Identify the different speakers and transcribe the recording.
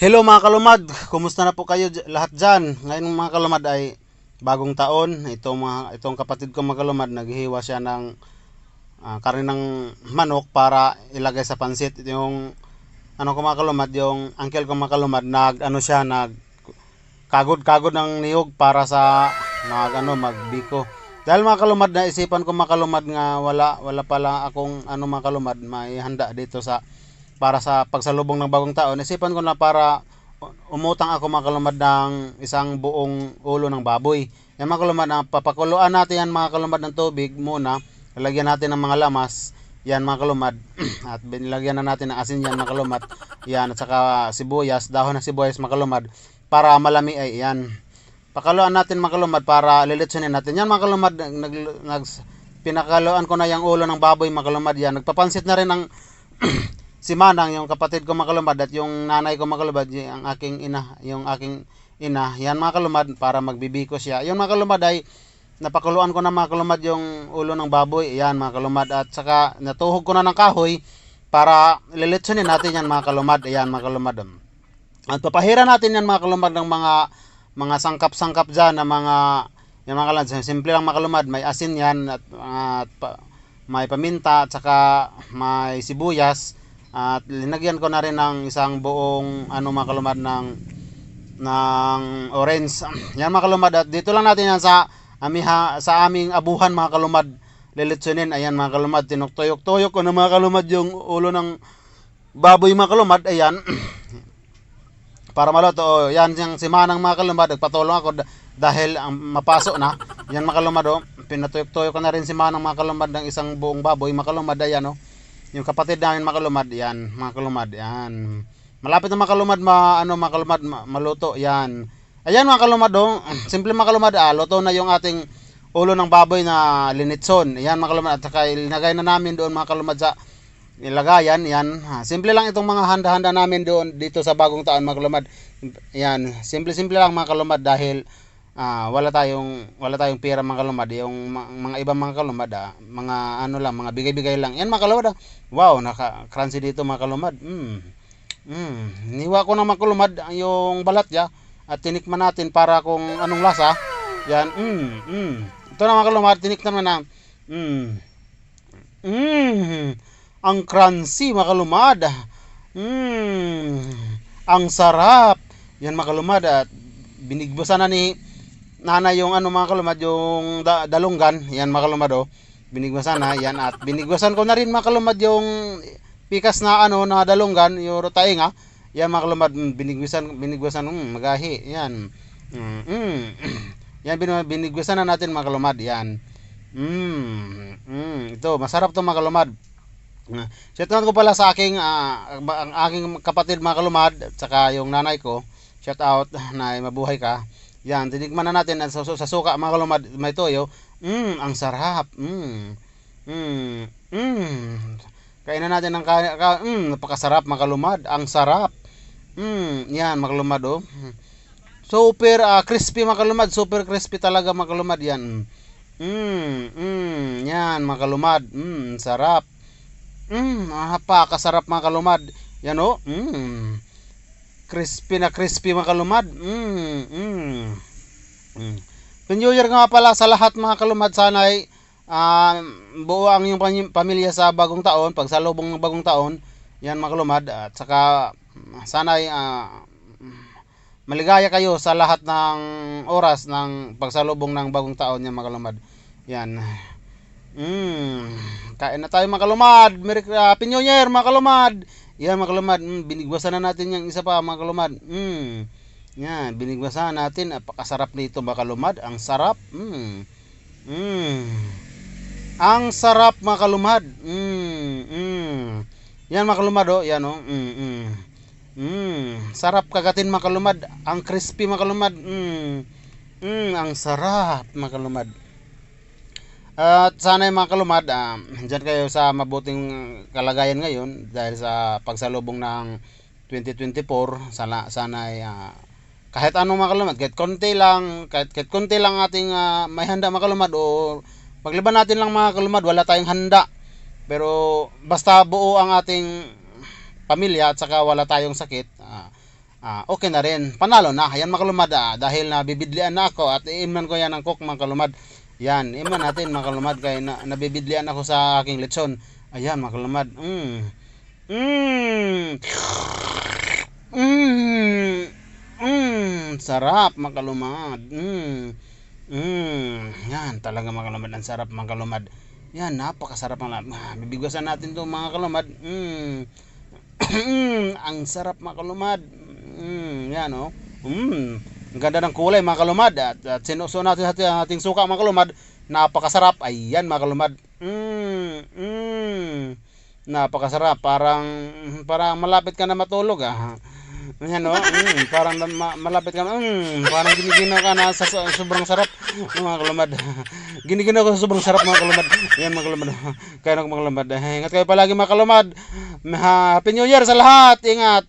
Speaker 1: Hello mga kalumad, kumusta na po kayo lahat dyan? Ngayon mga kalumad ay bagong taon. Itong, mga, itong kapatid ko mga kalumad, naghihiwa siya ng ah, karne ng manok para ilagay sa pansit. Ito Yung ano ko mga kalumad, yung uncle ko mga kalumad, nag, ano siya, nag kagod-kagod ng niyog para sa mag, ano, magbiko. Dahil mga kalumad, naisipan ko mga kalumad nga wala, wala pala akong ano mga kalumad, may handa dito sa para sa pagsalubong ng bagong taon, isipan ko na para umutang ako mga kalumad ng isang buong ulo ng baboy. Yan mga kalumad, na papakuluan natin yan mga kalumad ng tubig muna. Lalagyan natin ng mga lamas. Yan mga kalumad. at binilagyan na natin ng asin yan mga kalumad. Yan at saka sibuyas, dahon ng sibuyas mga kalumad. Para malami ay yan. Pakaluan natin mga kalumad para lilitsunin natin. Yan mga kalumad, nag, nag, pinakaluan ko na yung ulo ng baboy mga kalumad yan. Nagpapansit na rin ng si Manang, yung kapatid ko mga kalumad at yung nanay ko mga kalumad, yung aking ina, yung aking ina, yan mga kalumad para magbibiko siya. Yung mga kalumad ay napakuluan ko na mga kalumad yung ulo ng baboy, yan mga kalumad at saka natuhog ko na ng kahoy para lilitsunin natin yan mga kalumad, yan mga kalumad. At papahira natin yan mga kalumad ng mga mga sangkap-sangkap dyan na mga yung mga kalumad, simple lang mga kalumad, may asin yan at, at may paminta at saka may sibuyas at linagyan ko na rin ng isang buong ano mga kalumad ng ng orange. Yan mga at dito lang natin yan sa amiha, sa aming abuhan mga kalumad lilitsunin. Ayan mga kalumad, tinuktoyok-toyok ko na mga yung ulo ng baboy mga kalumad. Ayan. Para maluto. Oh, yan yung si Manang mga kalumad. Nagpatulong ako da- dahil ang mapasok na. Yan mga kalumad. Oh. Pinatuyok-tuyok ko na rin si Manang mga ng isang buong baboy. Mga kalumad. Ayan oh. Yung kapatid namin mga kalumad. Yan. Mga kalumad. Yan. Malapit na mga kalumad ma, ano, mga kalumad ma, maluto. Yan. Ayan mga kalumad. Oh. Simple mga kalumad. Ah, luto na yung ating ulo ng baboy na linitson. Ayan mga kalumad. At saka ilinagay na namin doon mga kalumad sa nilagayan yan Ha, simple lang itong mga handa-handa namin doon dito sa bagong taon mga kalumad yan simple simple lang mga kalumad dahil ah, wala tayong wala tayong pera mga kalumad yung ma- mga ibang mga kalumad ah, mga ano lang mga bigay-bigay lang yan mga kalumad ah. wow naka crunchy dito mga kalumad mm. Mm. niwa ko ng mga kalumad yung balat ya at tinikman natin para kung anong lasa yan mm. Mm. ito na mga kalumad tinikman na mm. Mm. Ang crunchy, makalumad. Mm. Ang sarap. Yan makalumad at binigbusan na ni nanay yung ano mga kalumad yung da- dalunggan. Yan makalumad oh. Binigbusan na yan at binigbusan ko na rin makalumad yung pikas na ano na dalunggan yung rotainga. Yan makalumad mm, binigbusan binigbusan mm, magahi. Yan. Mm, mm. yan bin- binigbusan na natin makalumad. Yan. Mm, mm, ito masarap to mga kalumad. Uh, Shoutout ko pala sa aking ah, ang aking kapatid mga kalumad at saka yung nanay ko. Shout out na mabuhay ka. Yan, tinikman na natin sa, sa suka mga kalumad may toyo. Mm, ang sarap. Mm. Mm. Mm. Kainan natin ng ka, ka, mm, napakasarap mga kalumad. Ang sarap. Mm, yan mga kalumad oh. Super ah, crispy mga kalumad, super crispy talaga mga kalumad yan. Mm, mm, yan mga kalumad. Mm, sarap. Mm, napakasarap mga kalumad. Yan o. Mm. Crispy na crispy mga kalumad. Mm, mm. Mm. New Year nga pala sa lahat mga kalumad. Sana ay ah, buo ang iyong pam- pamilya sa bagong taon. Pagsalubong ng bagong taon. Yan mga kalumad. At saka sana ay ah, maligaya kayo sa lahat ng oras ng pagsalubong ng bagong taon yan mga kalumad. Yan. Mm, kain na tayo mga kalumad. Merry uh, Happy New Year mga kalumad. Yan mga kalumad. Mm, binigwasan na natin yung isa pa mga kalumad. Mm. Yan, binigwasan natin. Napakasarap nito mga kalumad. Ang sarap. Mm. Mm. Ang sarap mga kalumad. Mm. Mm. Yan mga kalumad oh. Yan oh. Mm. Mm. Mm. Sarap kagatin mga kalumad. Ang crispy mga kalumad. Mm. Mm. Ang sarap mga kalumad. At sana yung mga kalumad, ah, dyan kayo sa mabuting kalagayan ngayon dahil sa pagsalubong ng 2024. Sana, sana ay ah, kahit anong mga kalumad, kahit konti lang, kahit, kahit konti lang ating ah, may handa mga kalumad o pagliban natin lang mga kalumad, wala tayong handa. Pero basta buo ang ating pamilya at saka wala tayong sakit, ah, ah, okay na rin. Panalo na. Ayan mga kalumad ah, dahil nabibidlian na ako at iiman ko yan ng cook mga kalumad. Yan, iman natin mga kalumad na, nabibidlian ako sa aking lechon. Ayan mga kalumad. Mm. Mm. Mm. Mm. Sarap mga kalumad. Mm. Mm. Yan, talaga mga kalumad. Ang sarap mga kalumad. Yan, napakasarap ang lahat. Ah, Bibigwasan natin to mga kalumad. Mm. ang sarap mga kalumad. Mm, yan oh. Mm. Ang ganda ng kulay mga kalumad. At, at sinuso natin sa ating, ating suka mga kalumad. Napakasarap. Ayan mga kalumad. Mm. Mm. Napakasarap. Parang parang malapit ka na matulog ah. Yan oh. Mm, parang ma- malapit ka. Mm, parang giniginaw ka na sa, sa sobrang sarap mga kalumad. giniginaw ko sa sobrang sarap mga kalumad. Yan mga kalumad. Kaya na mga kalumad. Eh, Ingat kayo palagi mga kalumad. Happy New Year sa lahat. Ingat.